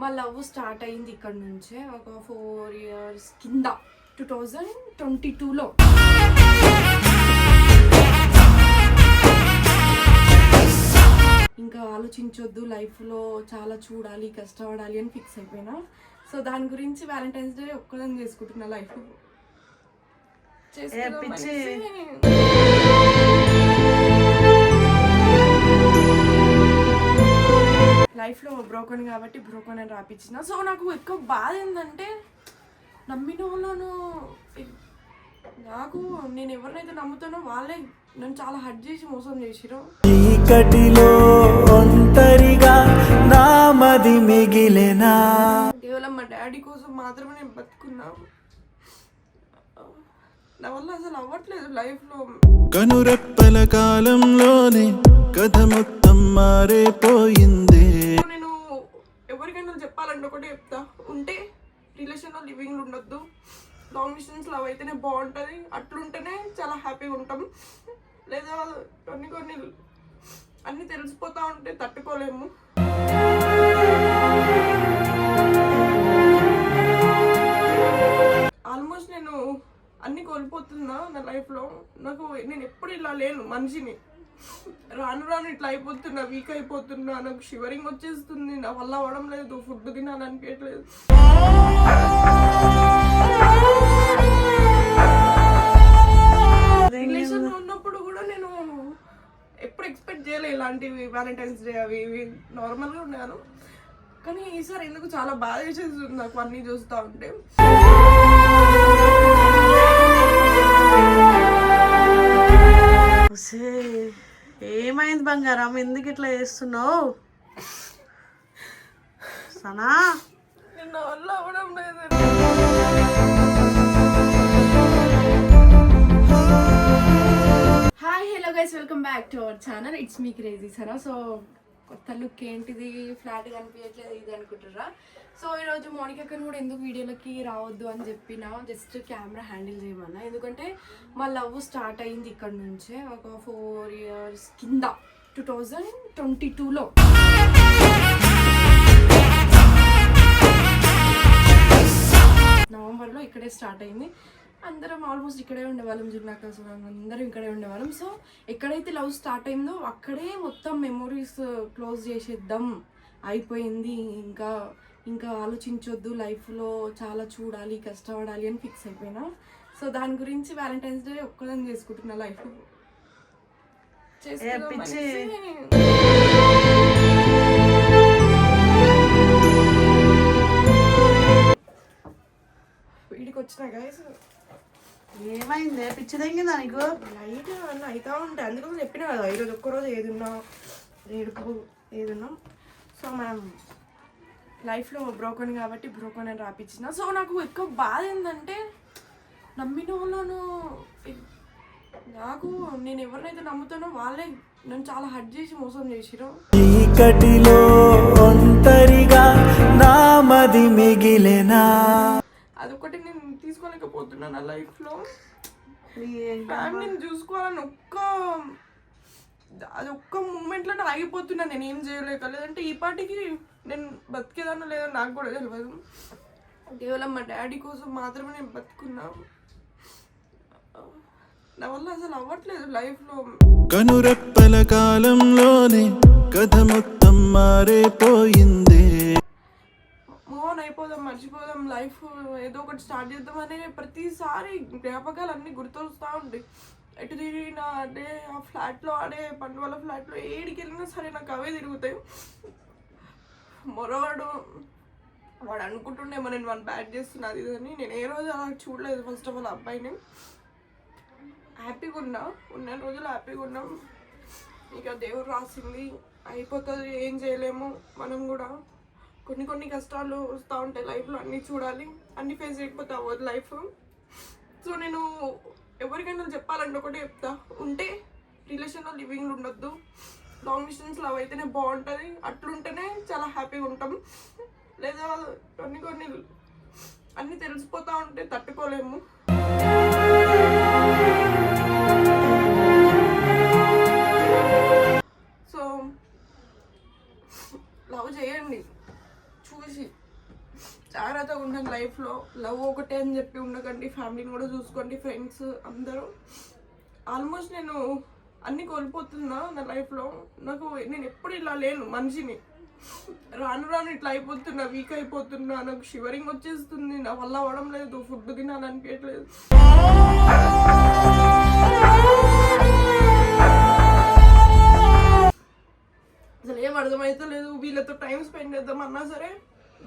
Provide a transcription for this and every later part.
మా love start అయింది ఇక్కడ నుంచే ఒక ఫోర్ ఇయర్స్ కింద. టూ థౌజండ్ ట్వంటీ టూలో. ఇంకా ఆలోచించొద్దు లైఫ్లో చాలా చూడాలి కష్టపడాలి అని ఫిక్స్ అయిపోయినా. సో దాని గురించి వ్యాలంటైన్స్ డే ఒక్కదని చేసుకుంటున్నా లైఫ్. పిచ్చి. లైఫ్లో బ్రోకన్ కాబట్టి బ్రోకన్ అని రాపించిన సో నాకు ఎక్కువ బాధ ఏంటంటే నమ్మిన వాళ్ళను నాకు నేను ఎవరినైతే నమ్ముతానో వాళ్ళే నన్ను చాలా హర్ట్ చేసి మోసం చేసిరు చీకటిలో ఒంటరిగా నామది మిగిలెనా? కేవలం మా డాడీ కోసం మాత్రమే నేను బతుకున్నా. నా వల్ల అసలు అవ్వట్లేదు లైఫ్లో. కనురెప్పల కాలంలోనే కథ మొత్తం మారిపోయింది. ఒకటే చెప్తా. ఉంటే రిలేషన్లో లివింగ్లు ఉండొద్దు. లాంగ్ డిస్టెన్స్ లవ్ అయితేనే బాగుంటుంది. అట్లుంటేనే చాలా హ్యాపీగా ఉంటాం. లేదా కొన్ని కొన్ని అన్నీ తెలిసిపోతా ఉంటే తట్టుకోలేము. ఆల్మోస్ట్ నేను అన్నీ కోల్పోతున్నా నా లైఫ్లో నాకు నేను ఎప్పుడు ఇలా లేను మనిషిని. రాను రాను ఇట్లా అయిపోతున్నా వీక్ అయిపోతున్నా నాకు షివరింగ్ వచ్చేస్తుంది నా వల్ల అవ్వడం లేదు ఫుడ్ తినాలనిపించట్లేదు. రిలేషన్ ఉన్నప్పుడు కూడా నేను ఎప్పుడు ఎక్స్పెక్ట్ చేయలే ఇలాంటివి వ్యాలంటైన్స్ డే అవి ఇవి. నార్మల్గా ఉన్నాను కానీ ఈసారి ఎందుకు చాలా బాధ చేసేస్తుంది నాకు అన్నీ చూస్తూ ఉంటే. ఒసే, ఏమైంది బంగారం? ఎందుకు ఇట్లా చేస్తున్నావు? సనా? నిన్న వల్ల అవ్వడం లేదు. Hi hello guys welcome back to our channel it's me crazy Sara so కొత్త లుక్ ఏంటిది? ఫ్లాట్ కనిపించట్లేదు ఇది అనుకుంటారా సో ఈరోజు మోనికక్కను కూడా ఎందుకు వీడియోలకి రావద్దు అని చెప్పిన జస్ట్ కెమెరా హ్యాండిల్ చేయమన్నా. ఎందుకంటే మా లవ్ స్టార్ట్ అయింది ఇక్కడ నుంచే ఒక ఫోర్ ఇయర్స్ కింద టూ థౌజండ్ ట్వంటీ టూలో నవంబర్లో ఇక్కడే స్టార్ట్ అయింది. అందరం ఆల్మోస్ట్ ఇక్కడే ఉండేవాళ్ళం జిన్నాకాసు అందరం ఇక్కడే ఉండేవాళ్ళం. సో ఎక్కడైతే లవ్ స్టార్ట్ అయిందో అక్కడే మొత్తం మెమొరీస్ క్లోజ్ uh, చేసేద్దాం. అయిపోయింది. ఇంకా ఇంకా ఆలోచించొద్దు లైఫ్లో చాలా చూడాలి కష్టపడాలి అని ఫిక్స్ అయిపోయినా. సో దాని గురించి వ్యాలంటైన్స్ డే ఒక్కదని చేసుకుంటున్నా లైఫ్. వీడికి వచ్చిన గైస్ ఏమైంది? పిచ్చి తగ్గిందా నీకు? లైట్ అన్న అవుతా ఉంటాయి అందుకోసం చెప్పిన కదా ఈరోజు ఒక్కరోజు ఏదున్నా ఏడుపు ఏదున్నా. సో మనం లైఫ్లో బ్రోకన్ కాబట్టి బ్రోకన్ అని రాపించిన సో నాకు ఎక్కువ బాధ ఏంటంటే నమ్మిన వాళ్ళను నాకు నేను ఎవరినైతే నమ్ముతానో వాళ్ళే నన్ను చాలా హర్ట్ చేసి మోసం చేసిరు చీకటిలో ఒంటరిగా నామది మిగిలెనా? అదొకటి నేను తీసుకోలేకపోతున్నా నా లైఫ్లో. ఫ్యామిలీని చూసుకోవాలని ఒక్క అది ఒక్క మూమెంట్లో ఆగిపోతున్నా. నేను ఏం చేయలేక లేదంటే ఈ పాటికి నేను బతికేదానో లేదో నాకు కూడా తెలియదు కేవలం మా డాడీ కోసం మాత్రమే నేను బతుకున్నా. నా వల్ల అసలు అవ్వట్లేదు లైఫ్లో. కనురెప్పల కాలంలోనే కథ మొత్తం మారిపోయింది. మూవ్ ఆన్ అయిపోదాం మర్చిపోదాం. లైఫ్ ఏదో ఒకటి స్టార్ట్ చేద్దామని ప్రతిసారి జ్ఞాపకాలు అన్నీ గుర్తొస్తూ ఉంటాయి. ఎటు తిరిగినా అదే ఆ ఫ్లాట్లో ఆడే పండు వాళ్ళ ఫ్లాట్లో ఏడికి వెళ్ళినా సరే నాకు అవే తిరుగుతాయి. మొరవాడు వాడు అనుకుంటుండేమో నేను వాడిని బ్యాట్ చేస్తున్నా అది అని. నేను ఏ రోజు అలా చూడలేదు ఫస్ట్ ఆఫ్ ఆల్ అబ్బాయిని. హ్యాపీగా ఉన్నా ఉన్న రోజులు హ్యాపీగా ఉన్నాం. ఇక దేవుడు రాసింది అయిపోతుంది ఏం చేయలేము. మనం కూడా కొన్ని కొన్ని కష్టాలు వస్తూ ఉంటాయి లైఫ్లో అన్నీ చూడాలి. అన్ని ఫేస్ చేయకపోతే అవ్వదు లైఫ్. సో నేను ఎవరికైనా చెప్పాలంటే ఒకటే చెప్తా. ఉంటే రిలేషన్లో లివింగ్ ఉండొద్దు. లాంగ్ డిస్టెన్స్ లవ్ అయితేనే బాగుంటుంది. అట్లుంటేనే చాలా హ్యాపీగా ఉంటాం. లేదా కొన్ని కొన్ని అన్నీ తెలిసిపోతూ ఉంటే తట్టుకోలేము. జాగ్రత్తగా ఉండండి లైఫ్లో. లవ్ ఒకటే అని చెప్పి ఉండకండి. ఫ్యామిలీని కూడా చూసుకోండి. ఫ్రెండ్స్ అందరూ. ఆల్మోస్ట్ నేను అన్ని కోల్పోతున్నా నా లైఫ్లో. నాకు నేను ఎప్పుడు ఇలా లేను మనిషిని. రాను రాను ఇట్లా అయిపోతున్నా వీక్ అయిపోతున్నా. నాకు షివరింగ్ వచ్చేస్తుంది. నా వల్ల అవ్వడం లేదు. ఫుడ్ తినాలనిపించట్లేదు అసలు ఏం అర్థమైతలేదు. వీళ్ళతో టైం స్పెండ్ చేద్దాం అన్నా సరే.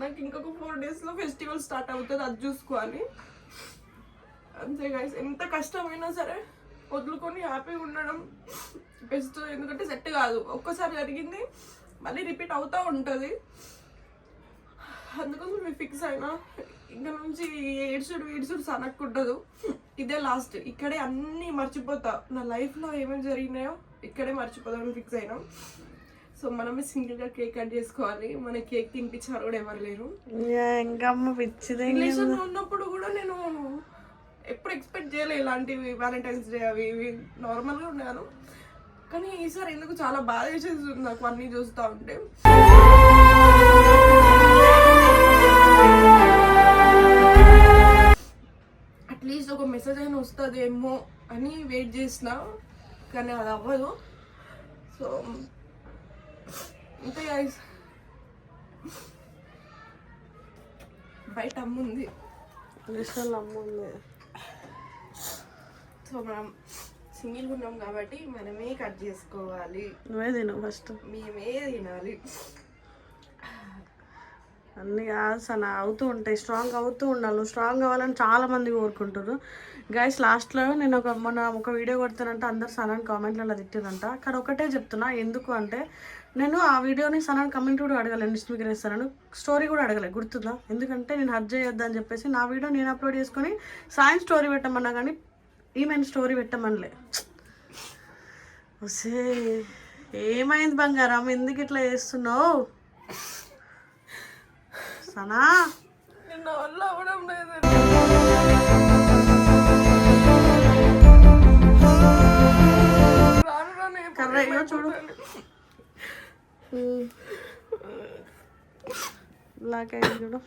నాకు ఇంకొక ఫోర్ డేస్లో ఫెస్టివల్ స్టార్ట్ అవుతుంది అది చూసుకోవాలి. అంతే గైస్ ఎంత కష్టమైనా సరే వదులుకొని హ్యాపీగా ఉండడం బెస్ట్ ఎందుకంటే సెట్ కాదు. ఒక్కసారి జరిగింది మళ్ళీ రిపీట్ అవుతూ ఉంటుంది. అందుకోసం మేము ఫిక్స్ అయినా ఇంకా నుంచి ఏడ్చుడు ఏడ్చుడు సనక్కుండదు ఇదే లాస్ట్ ఇక్కడే అన్నీ మర్చిపోతా. నా లైఫ్లో ఏమేమి జరిగినాయో ఇక్కడే మర్చిపోదామని ఫిక్స్ అయినాం. సో మనమే సింగిల్గా కేక్ కట్ చేసుకోవాలి. మన కేక్ తినిపించారు కూడా ఎవరు లేరు. ఇంకా పిచ్చిదే రిలేషన్ ఉన్నప్పుడు కూడా నేను ఎప్పుడు ఎక్స్పెక్ట్ చేయలే ఇలాంటివి వ్యాలంటైన్స్ డే అవి ఇవి. నార్మల్గా ఉన్నాను. కానీ ఈసారి ఎందుకు చాలా బాధ చేసేస్తుంది నాకు అన్నీ చూస్తూ ఉంటే. అట్లీస్ట్ ఒక మెసేజ్ అయినా వస్తుందేమో అని వెయిట్ చేసిన. కానీ అది అవ్వదు. సో అంతే guys. బయట అమ్ముంది విషయాలు అమ్మ ఉంది. సో మనం సింగిల్ ఉన్నాం కాబట్టి మనమే కట్ చేసుకోవాలి. నువ్వే తిను ఫస్ట్ మేమే తినాలి. అన్నీ కాదు సన అవుతూ ఉంటాయి. స్ట్రాంగ్ అవుతూ ఉండాలి. స్ట్రాంగ్ అవ్వాలని చాలా మంది కోరుకుంటారు గైస్ లాస్ట్లో నేను ఒక మొన్న ఒక వీడియో కొడుతానంటే అందరు సనాన్ కామెంట్లలో తిట్టిరంట కానీ ఒకటే చెప్తున్నా ఎందుకు అంటే నేను ఆ వీడియోని సనాన్ కమెంట్ కూడా అడగలేను నిస్మికి వేస్తాను స్టోరీ కూడా అడగలేదు గుర్తుందా? ఎందుకంటే నేను హర్జ్ చేయొద్దు అని చెప్పేసి నా వీడియో నేను అప్లోడ్ చేసుకొని సాయం స్టోరీ పెట్టమన్నా కానీ ఈమెను స్టోరీ పెట్టమనిలే. వసే ఏమైంది బంగారం? ఎందుకు ఇట్లా చేస్తున్నావు? సనా? నిన్న వల్ల అవ్వడం లేదు. బ్లాక్ అయింది చూడు.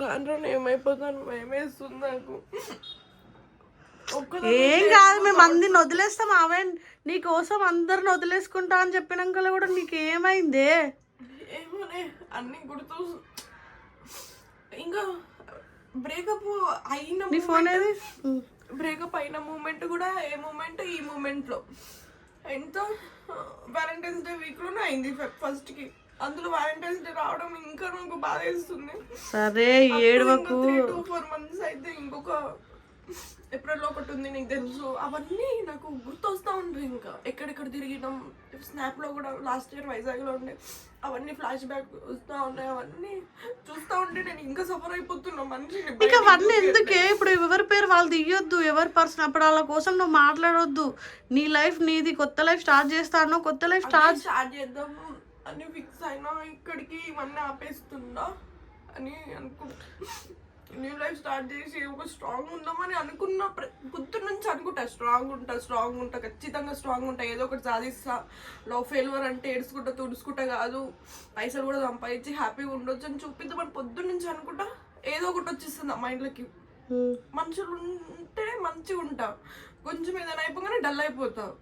రాను రాను ఏమైపోతాను భయమేస్తుంది నాకు. ఏం కాదు మేము మందిని వదిలేస్తాం అవే నీ కోసం అందరిని వదిలేసుకుంటా అని చెప్పినాక కూడా నీకు ఏమైందే? ఏమోనే అన్ని గుర్తు ఇంకా బ్రేకప్ అయిన నీ ఫోన్ ఏది. బ్రేకప్ అయిన మూమెంట్ కూడా ఏ మూమెంట్ ఈ మూమెంట్లో. ఎంత వ్యాలంటైన్స్ డే వీక్లోనే అయింది ఫస్ట్కి. అందులో వ్యాలంటైన్స్ డే రావడం ఇంకా నాకు బాధ వేస్తుంది. సరే ఏడవకు. టు ఫోర్ మంత్స్ అయితే ఇంకొక ఏప్రిల్ ఒకటి ఉంది నీకు తెలుసు. అవన్నీ నాకు గుర్తొస్తా ఉంటాయి ఇంకా. ఎక్కడెక్కడ తిరిగినాం. స్నాప్లో కూడా లాస్ట్ ఇయర్ వైజాగ్లో ఉండే. అవన్నీ ఫ్లాష్ బ్యాక్ వస్తా ఉన్నాయి. అవన్నీ చూస్తా ఉంటే నేను ఇంకా సఫర్ అయిపోతున్నా. మనిషిని ఇంకా అవన్నీ ఎందుకే? ఇప్పుడు ఎవరి పేరు వాళ్ళు తీయొద్దు. ఎవరి పర్సన్ అప్పుడు వాళ్ళ కోసం నువ్వు మాట్లాడొద్దు. నీ లైఫ్ నీది. కొత్త లైఫ్ స్టార్ట్ చేస్తాను కొత్త లైఫ్ స్టార్ట్ స్టార్ట్ చేద్దాం అని ఫిక్స్ అయినా ఇక్కడికి ఇవన్నీ ఆపేస్తుందా అని అనుకుంటా న్యూ లైఫ్ స్టార్ట్ చేసి ఒక స్ట్రాంగ్ ఉందామని అనుకున్న పొద్దున్న నుంచి అనుకుంటా. స్ట్రాంగ్ ఉంటా స్ట్రాంగ్ ఉంటా ఖచ్చితంగా స్ట్రాంగ్ ఉంటా. ఏదో ఒకటి సాధిస్తా. లో ఫెయిల్వర్ అంటే ఏడుచుకుంటా తుడుచుకుంటా కాదు. పైసలు కూడా సంపాదించి హ్యాపీగా ఉండొచ్చు అని చూపిద్దామని పొద్దున్న నుంచి అనుకుంటా ఏదో ఒకటి వచ్చేస్తుంది మైండ్లోకి మనుషులు ఉంటే మంచిగా ఉంటా. కొంచెం ఏదైనా అయిపోగానే డల్ అయిపోతావు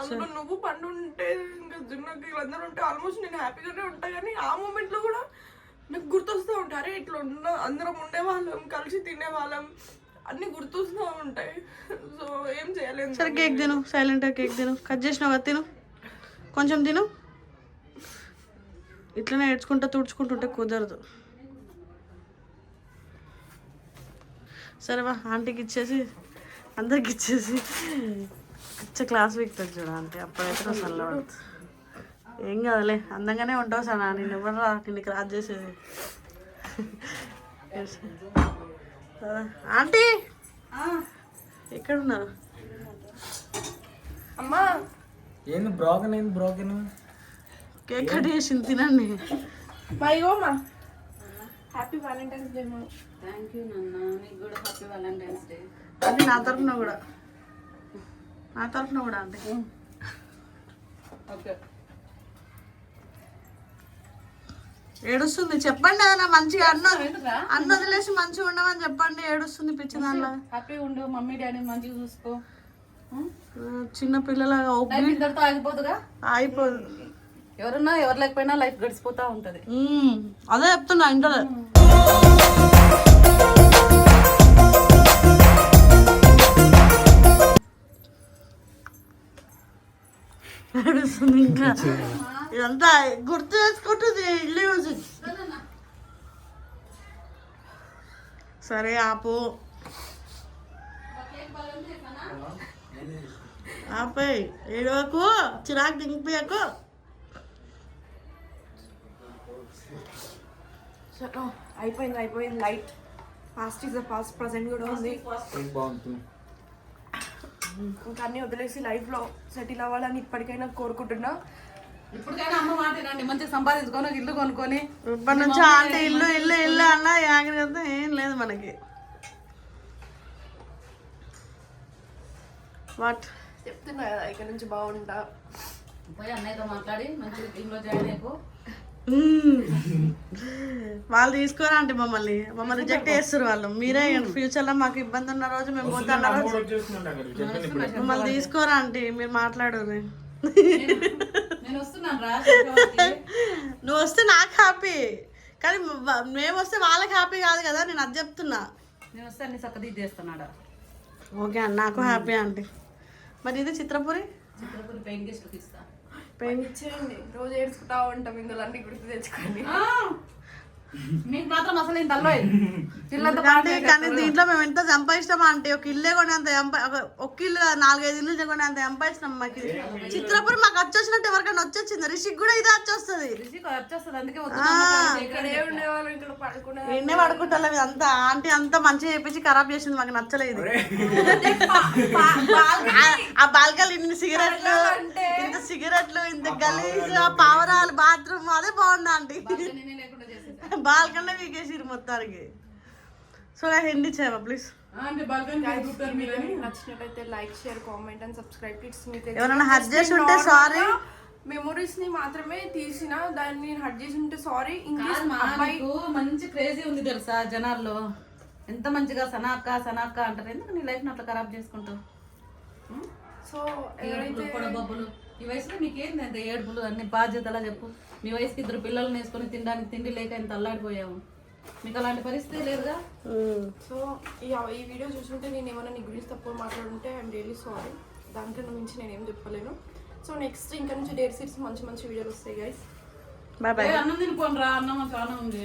అందులో నువ్వు పండు ఉంటే ఇంకా జున్నకి వీళ్ళందరూ ఉంటే ఆల్మోస్ట్ నేను హ్యాపీగానే ఉంటా కానీ ఆ మూమెంట్లో కూడా నాకు గుర్తొస్తూ ఉంటాయి అరే ఇట్లా ఉన్న అందరం ఉండేవాళ్ళం కలిసి తినేవాళ్ళం అన్ని గుర్తొస్తూ ఉంటాయి. సో ఏం చేయలేను సరే కేక్ తిను సైలెంట్గా కేక్ తిను. కట్ చేసినావు? తిను. కొంచెం తిను. ఇట్లనే ఏడ్చుకుంటా తుడుచుకుంటుంటే కుదరదు. సరే వా ఆంటీకి ఇచ్చేసి అందరికి ఇచ్చేసి. పిచ్చ క్లాస్ వీక్తుంది చూడ ఆంటీ అప్పుడైతే చల్లబడుతుంది ఏం కాదులే అందంగానే ఉంటావు సనా. నేను ఎవరు రా నిన్ను క్రాస్ చేసేది. సరే. ఆంటీ! ఎక్కడ ఉన్నారు అమ్మా! ఏంది బ్రోకన్ ఏంది బ్రోకన్ కేక్ కట్ చేసి తినండి. మా ఇగోమ్మా హ్యాపీ వ్యాలంటైన్స్ డే మా థ్యాంక్ యూ నాన్న. నీకు కూడా హ్యాపీ వ్యాలంటైన్స్ డే అది నా తరఫున కూడా. నా తరఫున కూడా అంటే ఓకే. ఏడుస్తుంది. చెప్పండి ఏదైనా మంచిగా అన్న? అన్న వదిలేసి మంచిగా ఉండమని చెప్పండి. ఏడుస్తుంది పిచ్చి దానిలో. హ్యాపీ ఉండు మమ్మీ డాడీ మంచిగా చూసుకో? ఆ, చిన్న పిల్లలాగా ఆగిపోదుగా అయిపోదు ఎవరున్నా ఎవరు లేకపోయినా లైఫ్ గడిచిపోతా ఉంటది. అదే చెప్తున్నా ఇంట్లో ఏడుస్తుంది ఇంకా ఇదంతా గుర్తు చేసుకుంటుంది ఇల్లు యూజ్ సరే ఆపు. ఆపే. ఏడవకు. చిరాకు దింపియకు అయిపోయింది అయిపోయింది. Light past is the past present కూడా ఉంది. బాగుంటుంది ఇంకా అన్ని వదిలేసి లైఫ్లో సెటిల్ అవ్వాలని ఇప్పటికైనా కోరుకుంటున్నా. ఇప్పటికైనా అమ్మ మాట రండి మంచిగా సంపాదించుకొని ఇల్లు కొనుక్కొని. ఇప్పటి నుంచి ఆంటీ ఇల్లు ఇల్లు ఇల్లు అన్న ఆఖరికైతే ఏం లేదు మనకి. వాట్ చెప్తున్నా కదా ఇక్కడ నుంచి బాగుంటా. పోయి అన్నయ్యతో మాట్లాడి మంచిగా టీంలో జాయిన్ అయిపో. వాళ్ళు తీసుకోరా అంటే మమ్మల్ని? మమ్మల్ని రిజెక్ట్ చేస్తారు వాళ్ళు. మీరే ఫ్యూచర్లో మాకు ఇబ్బంది ఉన్న రోజు మేము పోతే రోజు. మమ్మల్ని తీసుకోరా అంటే? మీరు మాట్లాడు నేను వస్తున్నాను రా చక్రవర్తి. నువ్వు వస్తే నాకు హ్యాపీ కానీ మేము వస్తే వాళ్ళకి హ్యాపీ కాదు కదా నేను అది చెప్తున్నా. నేను వస్తే అన్ని చక్కది చేస్తున్నాడా ఓకే అన్న నాకు హ్యాపీ ఆంటీ మరి ఇది చిత్రపురి? చిత్రపూరి పెయింట్ గెస్ట్కి ఇస్తా ఇచ్చేయండి రోజు ఏడ్చుకుంటా ఉంటాం ఇందులో అన్ని గుర్తు తెచ్చుకోండి ఆ! మీకు మాత్రం అసలు ఇంత కానీ కానీ దీంట్లో మేము ఎంత సంపాదిస్తాం అంటే ఒక ఇల్లే కొనేంత సంపా- ఒక- ఒక ఇల్లు నాలుగైదు ఇల్లు కొనేంత సంపాదిస్తాం మాకు. చిత్రపురి మాకు వచ్చేసినట్టు ఎవరికైనా వచ్చేసింది? రిషిక్ కూడా ఇదే వచ్చేస్తుంది ఎన్నే పడుకుంటాం ఇదంతా ఆంటీ అంతా మంచిగా చేపించి ఖరాబ్ చేసింది మాకు నచ్చలేదు. ఆ- బాల్కల్ ఇన్ని సిగరెట్లు ఇంత సిగరెట్లు ఇంత గలీజ్ ఆ పావరాలు బాత్రూమ్ అదే బాగుంది ఆంటీ. నేనే లేకుండా చేసేసా బాల్కల్లో వీకేసిరు మొత్తానికి. సో నాకు హిందీ చేయవా ప్లీజ్ నచ్చినట్లయితే like share comment and subscribe it's మీకు ఎవరైనా హర్ట్ చేసి ఉంటే సారీ మెమొరీస్ని మాత్రమే తీసిన దాన్ని హర్ట్ చేసి ఉంటే సారీ నీకు మంచి క్రేజీ ఉంది తెలుసా జనాల్లో. ఎంత మంచిగా సనాక్క సనాక్క అంటారు. ఎందుకు నీ లైఫ్ అట్లా ఖరాబ్ చేసుకుంటావు? సో పొడబొబ్బులు. ఈ వయసులో మీకు ఏంది అంత ఏడుపులు అన్ని బాధ్యతలా చెప్పు. మీ వయసుకి ఇద్దరు పిల్లల్ని వేసుకొని తినడానికి తిండి లేక ఇంత అల్లాడిపోయావు. మీకు అలాంటి పరిస్థితి లేదుగా? సో ఈ ఈ వీడియో చూసుంటే నేను ఏమైనా నీ గురించి తక్కువ మాట్లాడుంటే ఐఎమ్ రియలీ సారీ. దానికన్నా మించి నేను ఏం చెప్పలేను. సో నెక్స్ట్ ఇంకా నుంచి డేట్ సీట్స్ మంచి మంచి వీడియోలు వస్తాయి గైస్ అన్నం తినిపోండి రా అన్నం చాలా ఉంది